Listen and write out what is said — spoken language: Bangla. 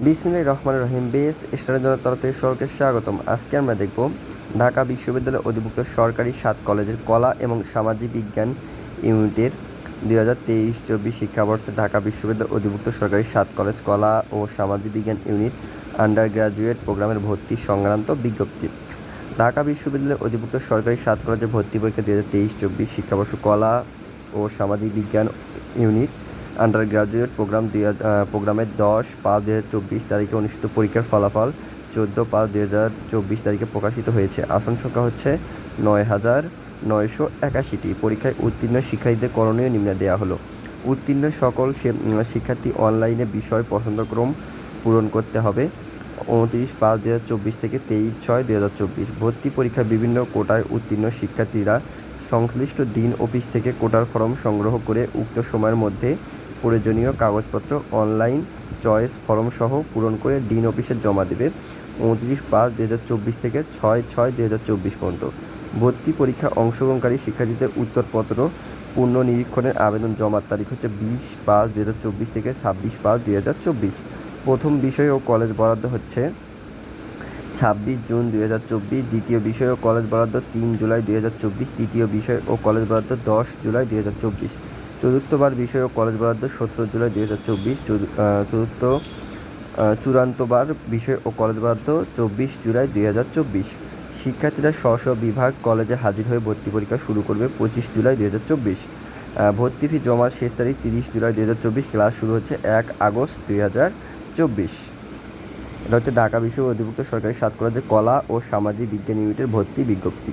বিসমিল্লাহ রহমান রহিম বেস স্টারের তরফ থেকে সকলকে স্বাগতম। আজকে আমরা দেখব ঢাকা বিশ্ববিদ্যালয়ের অধিভুক্ত সরকারি সাত কলেজের কলা এবং সামাজিক বিজ্ঞান ইউনিটের দুই হাজার তেইশ চব্বিশ শিক্ষাবর্ষে ঢাকা বিশ্ববিদ্যালয়ের অধিভুক্ত সরকারি সাত কলেজ কলা ও সামাজিক বিজ্ঞান ইউনিট আন্ডার গ্রাজুয়েট প্রোগ্রামের ভর্তি সংক্রান্ত বিজ্ঞপ্তি। ঢাকা বিশ্ববিদ্যালয়ের অধিভুক্ত সরকারি সাত কলেজের ভর্তি পরীক্ষা দুই হাজার তেইশ চব্বিশ শিক্ষাবর্ষ কলা ও সামাজিক বিজ্ঞান ইউনিট আন্ডার গ্রাজুয়েট প্রোগ্রাম দুই হাজার প্রোগ্রামের দশ পাঁচ দুই হাজার চব্বিশ তারিখে অনুষ্ঠিত পরীক্ষার ফলাফল চোদ্দ পাঁচ দুই হাজার চব্বিশ তারিখে প্রকাশিত হয়েছে। আসন সংখ্যা হচ্ছে নয় হাজার নয়শো একাশিটি। পরীক্ষায় উত্তীর্ণ শিক্ষার্থীদের করণীয় নিম্নে দেওয়া হলো। উত্তীর্ণ সকল শিক্ষার্থী অনলাইনে বিষয় পছন্দক্রম পূরণ করতে হবে। উনত্রিশ পাঁচ দু হাজার চব্বিশ থেকে তেইশ ছয় দু হাজার চব্বিশ। ভর্তি পরীক্ষায় বিভিন্ন কোটায় উত্তীর্ণ শিক্ষার্থীরা সংশ্লিষ্ট দিন অফিস থেকে কোটার ফর্ম সংগ্রহ করে উক্ত সময়ের মধ্যে প্রয়োজনীয় কাগজপত্র অনলাইন চয়েস ফর্ম সহ পূরণ করে ডিন অফিসে জমা দেবে উনত্রিশ পাঁচ দুই হাজার চব্বিশ থেকে ছয় ছয় দুই হাজার চব্বিশ পর্যন্ত। ভর্তি পরীক্ষা অংশগ্রহণকারী শিক্ষার্থীদের উত্তরপত্র পূর্ণ নিরীক্ষণের আবেদন জমার তারিখ হচ্ছে বিশ পাঁচ দুই হাজার চব্বিশ থেকে ছাব্বিশ পাঁচ দুই হাজার চব্বিশ। প্রথম বিষয় ও কলেজ বরাদ্দ হচ্ছে ছাব্বিশ জুন দুই হাজার চব্বিশ, দ্বিতীয় বিষয় ও কলেজ বরাদ্দ তিন জুলাই দুই হাজার চব্বিশ, তৃতীয় বিষয় ও কলেজ বরাদ্দ দশ জুলাই দুই হাজার চব্বিশ। চতুর্থবার বিষয় ও কলেজ বরাদ্দ সতেরো জুলাই দুই হাজার চব্বিশ চতুর্থ চূড়ান্তবার বিষয় ও কলেজ বরাদ্দ চব্বিশ জুলাই দুই হাজার চব্বিশ। শিক্ষার্থীরা স্ব স্ব বিভাগ কলেজে হাজির হয়ে ভর্তি পরীক্ষা শুরু করবে পঁচিশ জুলাই দুই হাজার চব্বিশ। ভর্তি ফি জমার শেষ তারিখ তিরিশ জুলাই দুই হাজার চব্বিশ, ক্লাস শুরু হচ্ছে এক আগস্ট দুই হাজার চব্বিশ। এটা হচ্ছে ঢাকা বিশ্ববিদ্যালয় অধিভুক্ত সরকারি সাত কলেজের কলা ও সামাজিক বিজ্ঞান ইউনিটের ভর্তি বিজ্ঞপ্তি।